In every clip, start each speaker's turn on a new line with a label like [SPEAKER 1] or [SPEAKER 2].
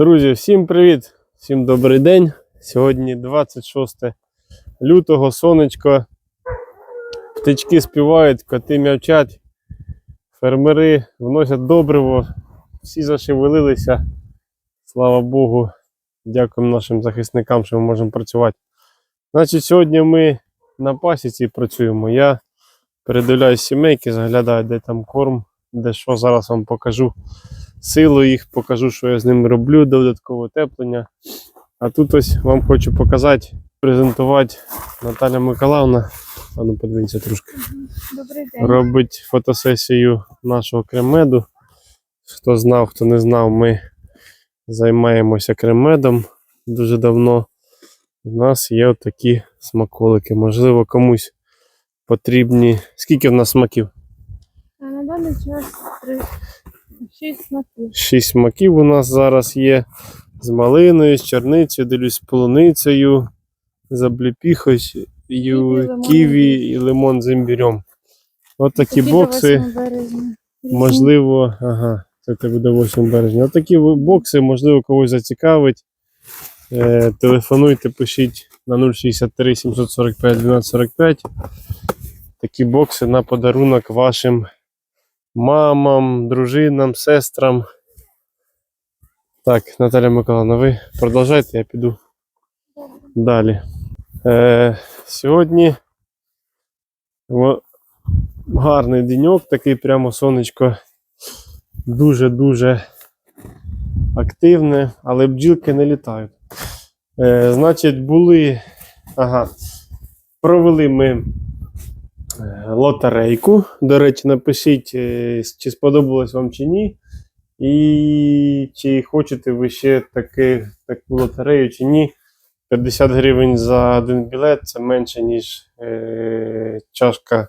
[SPEAKER 1] Друзі, всім привіт! Всім добрий день. Сьогодні 26 лютого, сонечко. Птички співають, коти м'явчать, фермери вносять добриво, всі зашевелилися. Слава Богу, дякуємо нашим захисникам, що ми можемо працювати. Значить, сьогодні ми на пасіці працюємо. Я передивляюсь сімейки, заглядаю, де там корм, де що зараз вам покажу силу їх, покажу, що я з ними роблю, додаткове теплення. А тут ось вам хочу показати, презентувати Наталя Миколаївна. А ну подивіться трошки.
[SPEAKER 2] Добрий день.
[SPEAKER 1] Робить фотосесію нашого кремеду. Хто знав, хто не знав, ми займаємося кремедом дуже давно. У нас є такі смаколики. Можливо, комусь потрібні. Скільки в нас смаків?
[SPEAKER 2] На даний час три шість смаків.
[SPEAKER 1] Шість смаків у нас зараз є з малиною, з чорницею, дивлюсь, з полуницею, з обліпіхою, ківі і лимон з імбірем. От такі
[SPEAKER 2] Такі
[SPEAKER 1] бокси, можливо, ага, це тебе до 8 березня. От такі бокси, можливо, когось зацікавить. Е, телефонуйте, пишіть на 063 745 1245. Такі бокси на подарунок вашим мамам, дружинам, сестрам. Так, Наталя Миколаївна, ви продовжайте, я піду далі. Е, сьогодні о, гарний деньок, такий прямо сонечко дуже-дуже активне, але бджілки не літають. Е, значить, були. Ага, провели ми лотерейку. До речі, напишіть, е, чи сподобалось вам чи ні. І чи хочете ви ще таки, таку лотерею чи ні. 50 гривень за один білет це менше, ніж е, чашка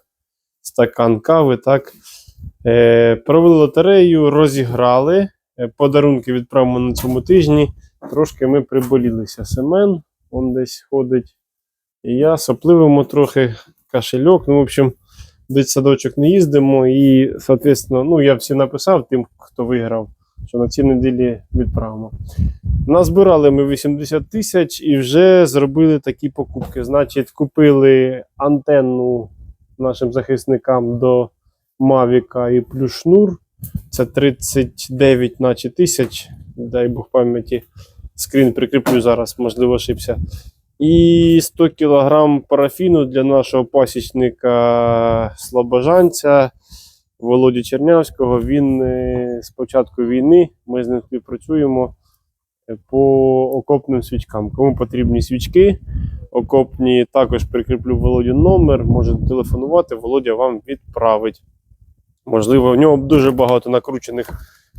[SPEAKER 1] стакан кави. Так? Е, провели лотерею, розіграли. Е, подарунки відправимо на цьому тижні. Трошки ми приболілися. Семен, он десь ходить. І я сопливимо трохи кашельок. Ну, в общем, в дитсадочок не їздимо. І, соответственно, ну, я всі написав тим, хто виграв, що на цій неділі відправимо. Назбирали ми 80 тисяч і вже зробили такі покупки. Значить, купили антенну нашим захисникам до Мавіка і плюс шнур. Це 39 наче тисяч, дай Бог пам'яті. Скрін прикріплю зараз, можливо, ошибся. І 100 кг парафіну для нашого пасічника слобожанця Володі Чернявського. Він е, з початку війни, ми з ним співпрацюємо е, по окопним свічкам. Кому потрібні свічки, окопні, також прикріплю Володю номер, можете телефонувати, Володя вам відправить. Можливо, у нього дуже багато накручених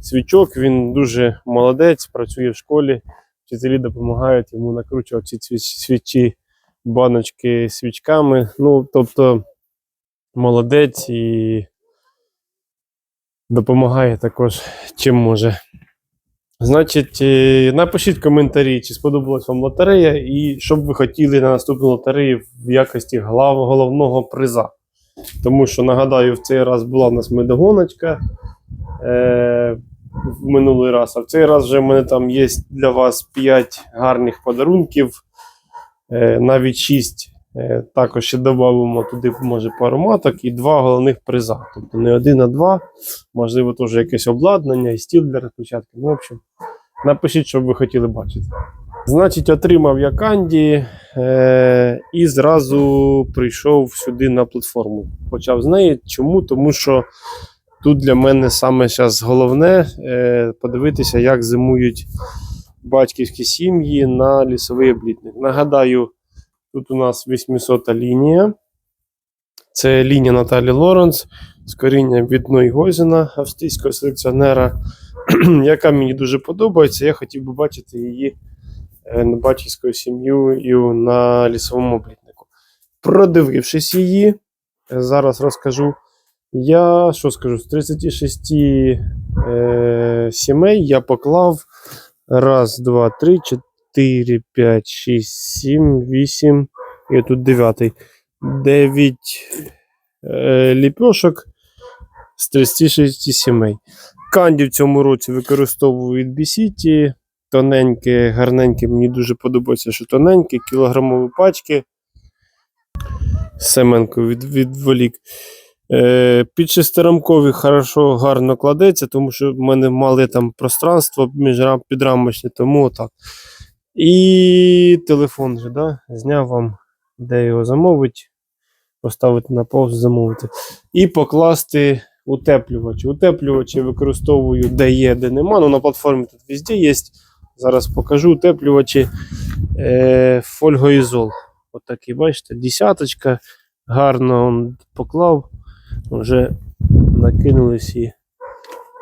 [SPEAKER 1] свічок. Він дуже молодець, працює в школі. Вчителі допомагають йому накручувати ці свічі, баночки свічками. Ну, тобто, молодець і допомагає також чим може. Значить, е, напишіть коментарі, чи сподобалась вам лотерея, і що б ви хотіли на наступну лотерею в якості головного приза. Тому що, нагадаю, в цей раз була в нас медогоночка е, в минулий раз, а в цей раз вже в мене там є для вас 5 гарних подарунків, е, навіть 6. Е, також ще додамо туди, може, пару маток і два головних приза. Тобто не один, а два. Можливо, теж якесь обладнання і стіл для розпочатку. Ну, в общем, напишіть, що ви хотіли бачити. Значить, отримав я канді е- і зразу прийшов сюди на платформу. Почав з неї. Чому? Тому що тут для мене саме зараз головне е- подивитися, як зимують батьківські сім'ї на лісовий облітник. Нагадаю, тут у нас 800 лінія. Це лінія Наталі Лоренс з корінням від Нойгозена, австрійського селекціонера, яка мені дуже подобається. Я хотів би бачити її е, на батьківською сім'єю на лісовому облітнику. Продивившись її, е, зараз розкажу. Я що скажу, з 36 е, сімей я поклав раз, два, три, чотири, п'ять, шість, сім, вісім. І тут дев'ятий. Дев'ять е, з 36 сімей. Канді в цьому році використовую від BCT. тоненьке, гарненьке. Мені дуже подобається, що тоненьке, кілограмові пачки. Семенко від, відволік. Е, під шестирамкові хорошо, гарно кладеться, тому що в мене мале там пространство підрамочне, тому отак. І телефон же, да? зняв вам, де його замовити, поставити на паузу, замовити. І покласти утеплювачі. Утеплювачі використовую де є, де нема. Ну, на платформі тут везде є. Зараз покажу утеплювачі. Е, фольгоізол. Отакий, бачите, десяточка. Гарно он поклав. Вже накинулись і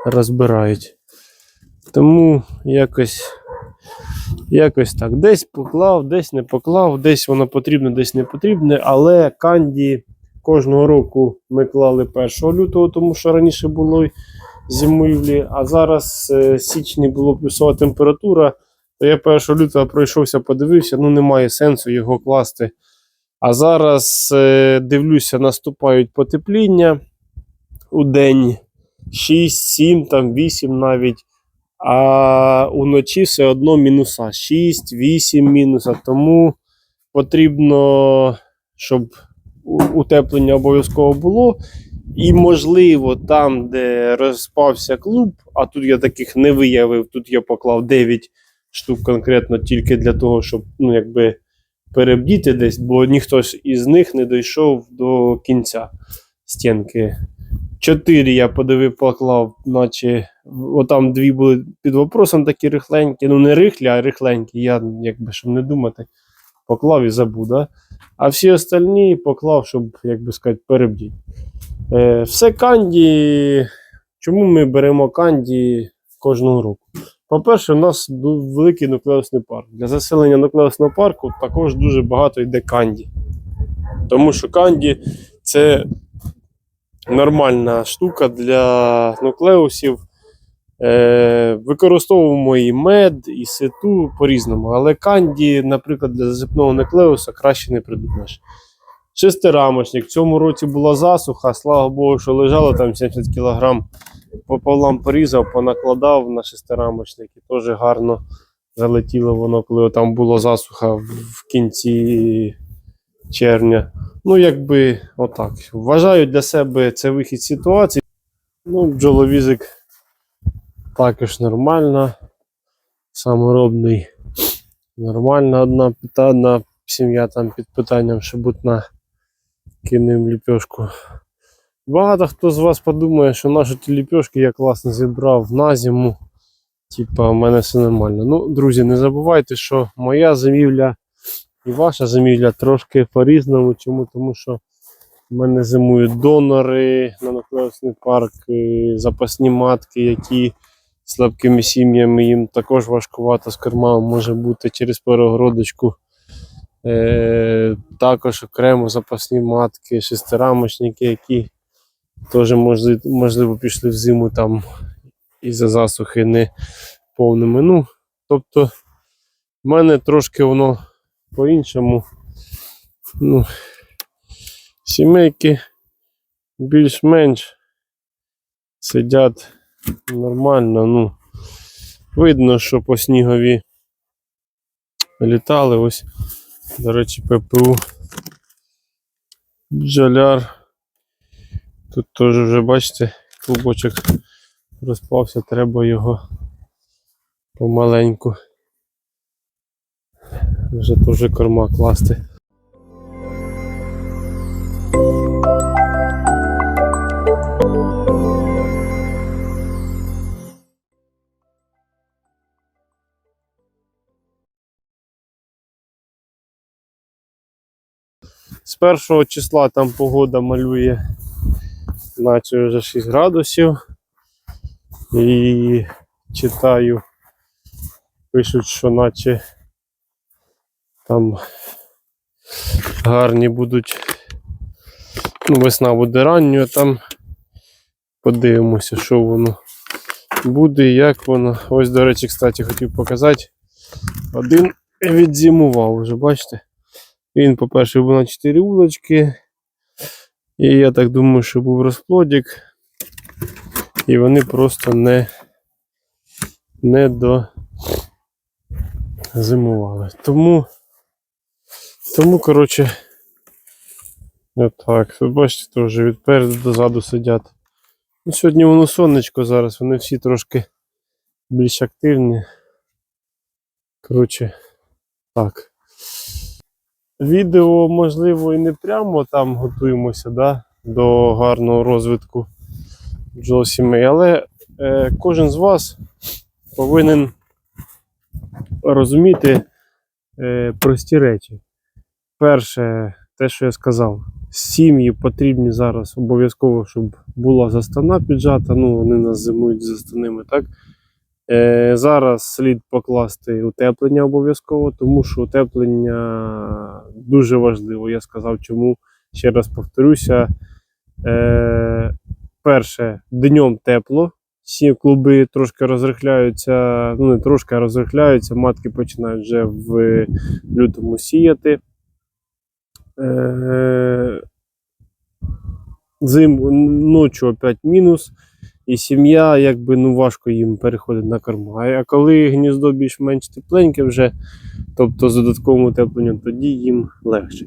[SPEAKER 1] розбирають. Тому якось, якось так. Десь поклав, десь не поклав, десь воно потрібно, десь не потрібне, але канді кожного року ми клали 1 лютого, тому що раніше було зимівлі, а зараз е, в січні була плюсова температура, то я 1 лютого пройшовся, подивився, ну немає сенсу його класти. А зараз е, дивлюся, наступають потепління у день 6, 7, там 8 навіть. А уночі все одно мінуса 6, 8 мінуса. Тому потрібно, щоб утеплення обов'язково було. І, можливо, там, де розпався клуб, а тут я таких не виявив, тут я поклав 9 штук конкретно тільки для того, щоб ну, якби перебдіти десь, бо ніхто із них не дійшов до кінця стінки. Чотири я подивив, поклав, наче отам дві були під вопросом такі рихленькі. Ну, не рихлі, а рихленькі. Я, якби щоб не думати, поклав і забув. Да? А всі остальні поклав, щоб, як би сказати, перебдіть. Е, все канді. Чому ми беремо канді кожного року? По-перше, у нас великий нуклеусний парк. Для заселення нуклеусного парку також дуже багато йде канді. Тому що канді це нормальна штука для нуклеусів. Е, використовуємо і мед, і ситу по-різному. Але канді, наприклад, для засипного нуклеуса краще не придумаєш. Шестирамочник. В цьому році була засуха, слава Богу, що лежало там 70 кг. Пополам порізав, понакладав на шестирамочник і теж гарно залетіло воно, коли там була засуха в- кінці червня. Ну, якби отак. Вважаю для себе це вихід ситуації. Ну, бджоловізик також нормально. Саморобний. Нормальна одна пита- одна сім'я там під питанням, одна кинемо ліпешку. Багато хто з вас подумає, що наші ті ліпешки я класно зібрав на зиму. Типа, у мене все нормально. Ну, друзі, не забувайте, що моя зимівля і ваша зимівля трошки по-різному. Чому? Тому що в мене зимують донори на нуклеусний парк, запасні матки, які слабкими сім'ями їм також важкувато з керма може бути через перегородочку. Е, також окремо запасні матки, шестирамочники, які теж можливо, пішли в зиму там із-за засухи не повними. Ну, тобто, в мене трошки воно по-іншому. Ну, сімейки більш-менш сидять нормально. Ну, видно, що по снігові літали. Ось, до речі, ППУ. Бджоляр. Тут теж вже, бачите, клубочок розпався, треба його помаленьку. Вже теж корма класти. З першого числа там погода малює, наче вже 6 градусів. І читаю, пишуть, що наче там гарні будуть. Ну, весна буде ранньою, там подивимося, що воно буде і як воно. Ось, до речі, кстати, хотів показати. Один відзимував вже, бачите? Він, по-перше, був на 4 вулочки. І я так думаю, що був розплодик. І вони просто не, не до. Тому, тому коротше, отак. Ви бачите, теж відпереду до заду сидять. Ну, сьогодні воно сонечко зараз, вони всі трошки більш активні. Коротше, так. Відео, можливо, і не прямо там готуємося да, до гарного розвитку бджол-сімей, але е, кожен з вас повинен розуміти е, прості речі. Перше, те, що я сказав, сім'ї потрібні зараз обов'язково, щоб була застана піджата. Ну, вони нас зимують застаними, так? Е, зараз слід покласти утеплення обов'язково, тому що утеплення дуже важливо. Я сказав, чому ще раз повторюся. Е, перше, днем тепло. Всі клуби трошки розрихляються, ну не трошки, розрихляються, матки починають вже в лютому сіяти. Е, зим, ночі опять мінус, і сім'я, якби ну важко їм переходить на корму. А коли гніздо більш-менш тепленьке вже, тобто з додатковим утепленням, тоді їм легше.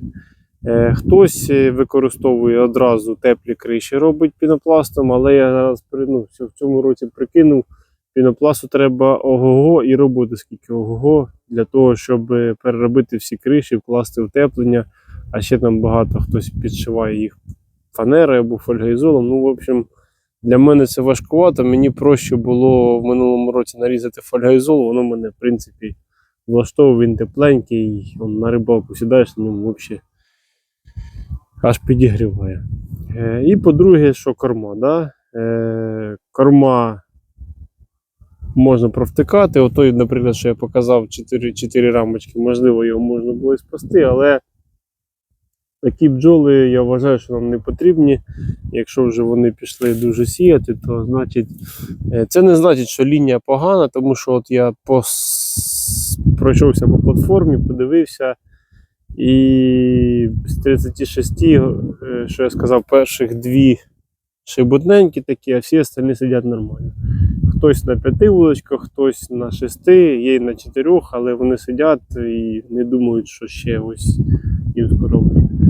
[SPEAKER 1] Е, Хтось е, використовує одразу теплі криші, робить пінопластом, але я зараз ну, в цьому році прикинув, пінопласту треба ого-го і роботи скільки ого-го для того, щоб е, переробити всі криші, вкласти утеплення, а ще там багато хтось підшиває їх фанерою або фольгоізолом. Ну, в общем, для мене це важкувато. Мені проще було в минулому році нарізати фольгоізол, воно мене, в принципі, влаштовує, він тепленький, он на рибалку сідаєш на ньому взагалі аж підігріває. Е, і по-друге, що корма. Да? Е, корма можна провтикати. Отой, наприклад, що я показав 4, 4 рамочки, можливо, його можна було і спасти, але такі бджоли я вважаю, що нам не потрібні. Якщо вже вони пішли дуже сіяти, то значить е, це не значить, що лінія погана, тому що от я пос... пройшовся по платформі, подивився. І з 36, е, що я сказав, перших дві шибутненькі такі, а всі остальні сидять нормально. Хтось на п'яти вуличках, хтось на шести, є й на чотирьох, але вони сидять і не думають, що ще ось їм скоро буде.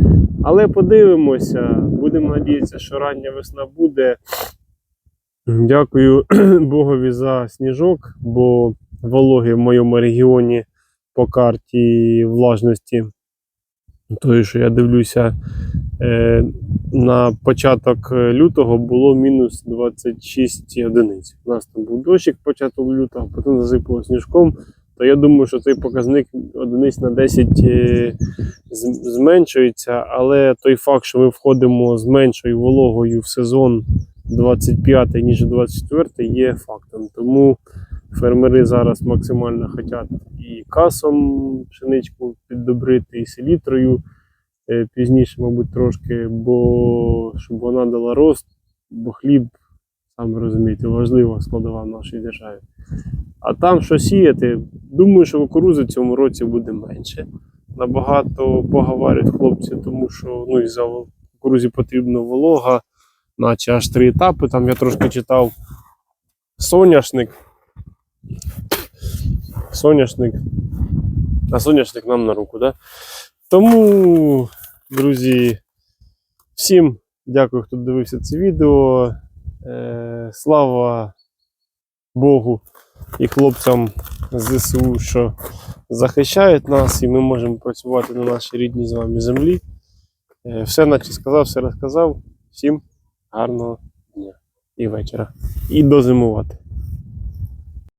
[SPEAKER 1] Але подивимося, будемо надіятися, що рання весна буде. Дякую Богові за сніжок, бо вологи в моєму регіоні по карті влажності Тої, що я дивлюся, е, на початок лютого було мінус 26 одиниць. У нас там був дощик початок лютого, потім засипало сніжком. То я думаю, що цей показник одиниць на 10 е, зменшується, але той факт, що ми входимо з меншою вологою в сезон 25 ніж 24 є фактом. Тому фермери зараз максимально хочуть і касом пшеничку піддобрити, і селітрою е, пізніше, мабуть, трошки, бо щоб вона дала рост, бо хліб, саме розумієте, важлива складова в нашій державі. А там що сіяти, думаю, що кукурузи в цьому році буде менше. Набагато поговорять хлопці, тому що ну, і за кукурузі потрібна волога, наче аж три етапи. Там я трошки читав соняшник. Соняшник. А соняшник нам на руку, да? Тому, друзі, всім дякую, хто дивився це відео. Е, слава Богу і хлопцям ЗСУ, що захищають нас, і ми можемо працювати на нашій рідній з вами землі. Е, все, наче сказав, все розказав. Всім гарного дня і вечора. І дозимувати.